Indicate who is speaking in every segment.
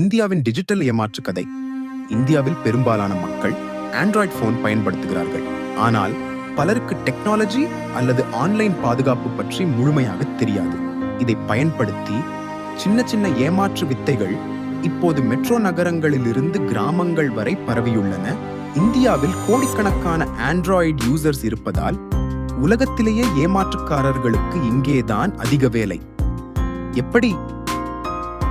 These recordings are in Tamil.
Speaker 1: இந்தியாவின் டிஜிட்டல் ஏமாற்று கதை. இந்தியாவில் பெரும்பாலான மக்கள் ஆண்ட்ராய்ட் போன் பயன்படுத்துகிறார்கள். ஆனால் பலருக்கு டெக்னாலஜி அல்லது ஆன்லைன் பாதுகாப்பு பற்றி முழுமையாக தெரியாது. இதை பயன்படுத்தி சின்ன சின்ன ஏமாற்று வித்தைகள் இப்போது மெட்ரோ நகரங்களிலிருந்து கிராமங்கள் வரை பரவியுள்ளன. இந்தியாவில் கோடிக்கணக்கான ஆண்ட்ராய்டு யூசர்ஸ் இருப்பதால் உலகத்திலேயே ஏமாற்றுக்காரர்களுக்கு இங்கேதான் அதிக வேலை. எப்படி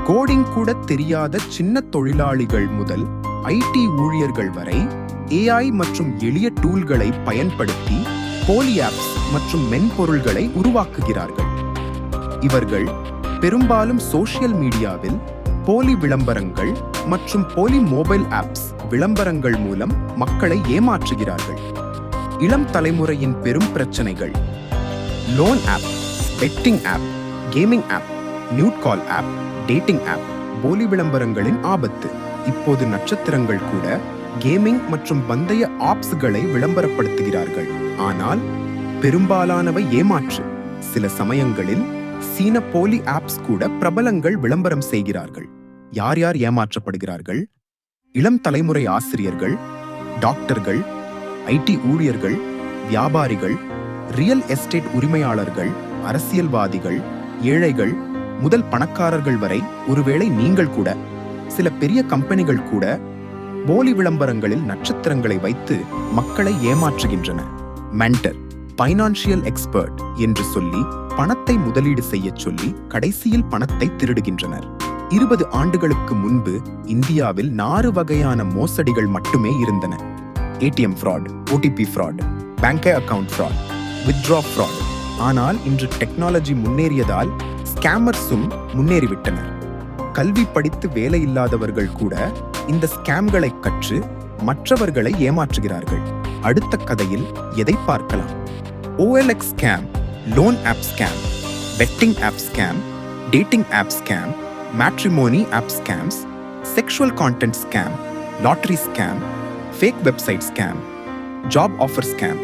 Speaker 1: கோடிங் கூட தெரியாத சின்ன தொழிலாளிகள் முதல் ஐடி ஊழியர்கள் வரை ஏஐ மற்றும் எளிய டூல்களை பயன்படுத்தி போலி ஆப்ஸ் மற்றும் மென்பொருள்களை உருவாக்குகிறார்கள். இவர்கள் பெரும்பாலும் சோஷியல் மீடியாவில் போலி விளம்பரங்கள் மற்றும் போலி மொபைல் ஆப்ஸ் விளம்பரங்கள் மூலம் மக்களை ஏமாற்றுகிறார்கள். இளம் தலைமுறையின் பெரும் பிரச்சனைகள். Loan app betting app gaming app nude call app dating app போலி விளம்பரங்களின் ஆபத்து. இப்போது நட்சத்திரங்கள் கூட கேமிங் மற்றும் பந்தய ஆப்ஸ்களை விளம்பரப்படுத்துகிறார்கள். ஆனால் பெரும்பாலானவை ஏமாற்று. சில சமயங்களில் சீன போலி ஆப்ஸ் கூட பிரபலங்கள் விளம்பரம் செய்கிறார்கள். யார் யார் ஏமாற்றப்படுகிறார்கள்? இளம் தலைமுறை ஆசிரியர்கள் டாக்டர்கள் ஐடி ஊழியர்கள் வியாபாரிகள் ரியல் எஸ்டேட் உரிமையாளர்கள் அரசியல்வாதிகள் ஏழைகள் முதல் பணக்காரர்கள் வரை ஒருவேளை நீங்கள் கூட சில பெரிய கம்பெனிகள் கூட போலி விளம்பரங்களில் நட்சத்திரங்களை வைத்து மக்களை ஏமாற்றுகின்றன. மென்டர் பைனான்சியல் எக்ஸ்பர்ட் என்று சொல்லி பணத்தை முதலீடு செய்யச் சொல்லி கடைசியில் பணத்தை திருடுகின்றனர். இருபது ஆண்டுகளுக்கு முன்பு இந்தியாவில் நாறு வகையான மோசடிகள் மட்டுமே இருந்தன. ATM fraud OTP fraud bank account fraud withdraw fraud ஆனால் இன்று டெக்னாலஜி முன்னேறியதால் ஸ்கேமர்ஸும் முன்னேறிவிட்டனர். கல்வி படித்து வேலை இல்லாதவர்கள் கூட இந்த ஸ்கேம்களை கற்று மற்றவர்களை ஏமாற்றுகிறார்கள். அடுத்த கதையில் எதை பார்க்கலாம்? OLX scam loan app scam betting app scam dating app scam matrimony app scams sexual content scam lottery scam fake website scam job offer scam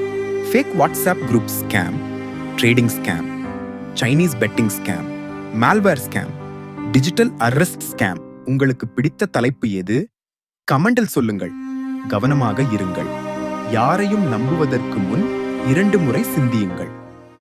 Speaker 1: fake WhatsApp group scam trading scam Chinese betting scam malware scam digital arrest scam உங்களுக்கு பிடித்த தலைப்பு எது? கமெண்டில் சொல்லுங்கள். கவனமாக இருங்கள். யாரையும் நம்புவதற்கு முன் இரண்டு முறை சிந்தியுங்கள்.